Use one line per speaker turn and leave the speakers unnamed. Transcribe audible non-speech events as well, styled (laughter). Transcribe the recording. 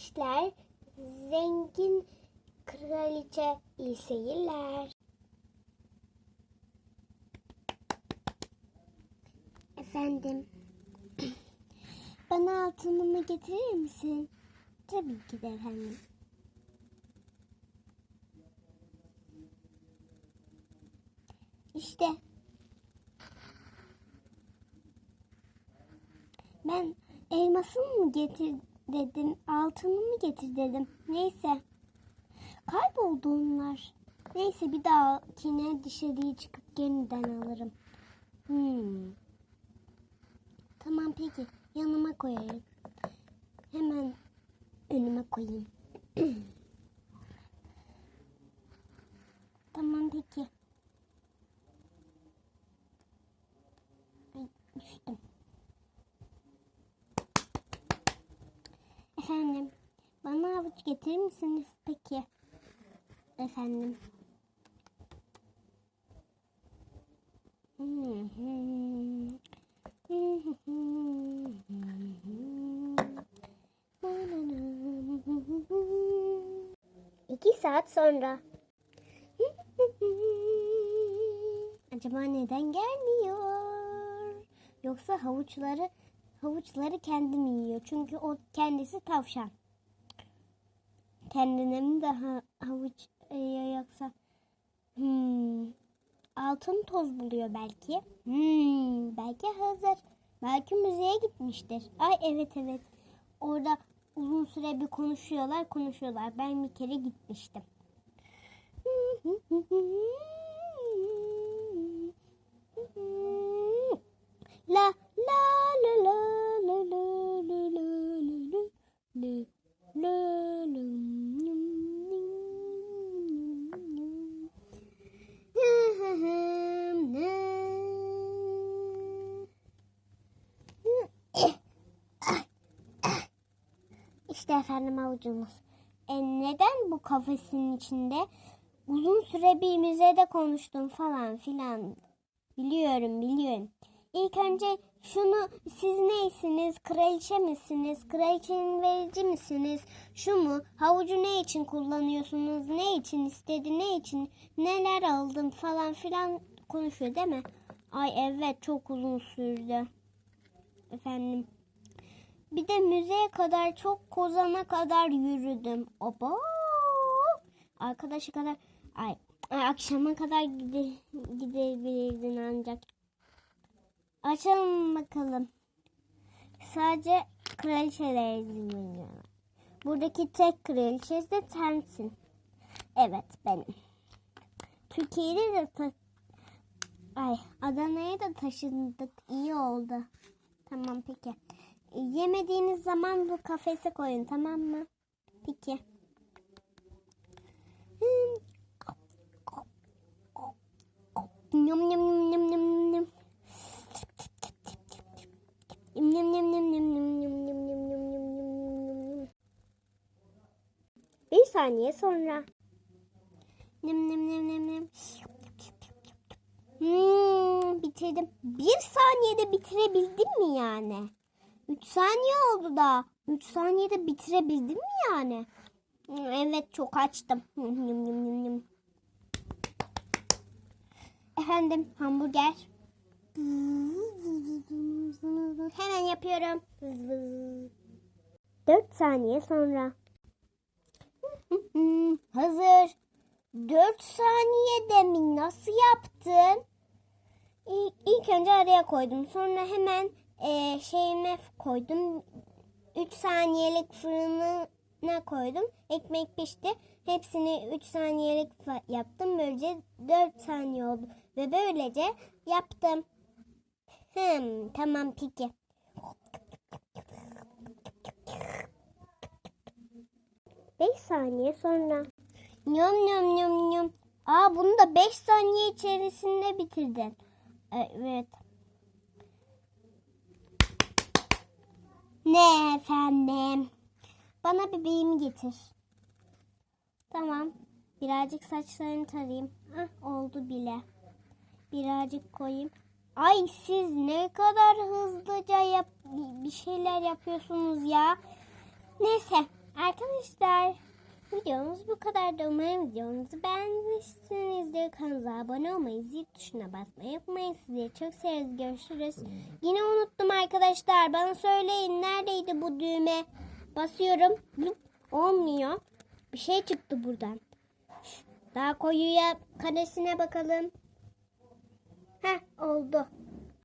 işler. Zengin kraliçe iyi. Efendim. (clears throat) Bana altınımı getirir misin? Tabii ki de efendim. İşte. Ben elmasını mı getir dedim, altını mı getir dedim. Neyse. Kayboldu onlar. Neyse bir dahakine dışarıya çıkıp yeniden alırım. Hmm. Tamam peki. Yanıma koyarım. Hemen önüme koyayım. (clears throat) tamam peki. Ay, düştüm. Efendim, bana havuç getirir misiniz peki? Efendim. İki saat sonra. Acaba neden gelmiyor? Yoksa havuçları havuçları kendi mi yiyor? Çünkü o kendisi tavşan. Kendine mi daha havuç yiyor yoksa? Hmm. Altın toz buluyor belki. Hmm, belki hazır. Belki müzeye gitmiştir. Ay evet evet. Orada uzun süre bir konuşuyorlar konuşuyorlar. Ben bir kere gitmiştim. (laughs) La İşte efendim avucumuz. E neden bu kafesin içinde? Uzun süre bir müzede konuştum falan filan. Biliyorum biliyorum. İlk önce şunu siz neysiniz? Kraliçe misiniz? Kraliçenin verici misiniz? Şu mu? Havucu ne için kullanıyorsunuz? Ne için istedi? Ne için? Neler aldım falan filan konuşuyor değil mi? Ay evet çok uzun sürdü. Efendim. Bir de müzeye kadar çok kozana kadar yürüdüm. Oba! Arkadaşı kadar ay, ay akşama kadar gide, gidebilirdin ancak. Açalım bakalım. Sadece kraliçeler izin veriyorlar. Buradaki tek kraliçe de sensin. Evet benim. Türkiye'de de ta- Ay Adana'ya da taşındık. İyi oldu. Tamam peki. E, Yemediğiniz zaman bu kafese koyun tamam mı? Peki. Hmm. Yum yum yum yum yum yum yum yum yum yum yum. Bir saniye sonra. Nim nim nim nim nim. Hmm, bitirdim. Bir saniyede bitirebildim mi yani? Üç saniye oldu da. Üç saniyede bitirebildim mi yani? Evet çok açtım. Efendim hamburger. Hemen yapıyorum. Dört saniye sonra. Hazır. Dört saniyede mi? Nasıl yaptın? İlk önce araya koydum. Sonra hemen e, şeyime koydum. 3 saniyelik fırınına koydum. Ekmek pişti. Hepsini 3 saniyelik yaptım. Böylece 4 saniye oldu. Ve böylece yaptım. Hmm, tamam peki. Beş saniye sonra. Yum yum yum yum. Aa bunu da 5 saniye içerisinde bitirdin. Evet. Ne efendim? Bana bebeğimi getir. Tamam. Birazcık saçlarını tarayayım. Hah, oldu bile. Birazcık koyayım. Ay siz ne kadar hızlıca yap bir şeyler yapıyorsunuz ya. Neyse arkadaşlar. Videomuz bu kadar da umarım videomuzu beğenmişsinizdir. Kanalımıza abone olmayı, zil tuşuna basmayı unutmayın. Sizleri çok severiz. Görüşürüz. Yine unuttum arkadaşlar. Bana söyleyin neredeydi bu düğme? Basıyorum. Olmuyor. Bir şey çıktı buradan. Daha koyuya karesine bakalım. Heh oldu.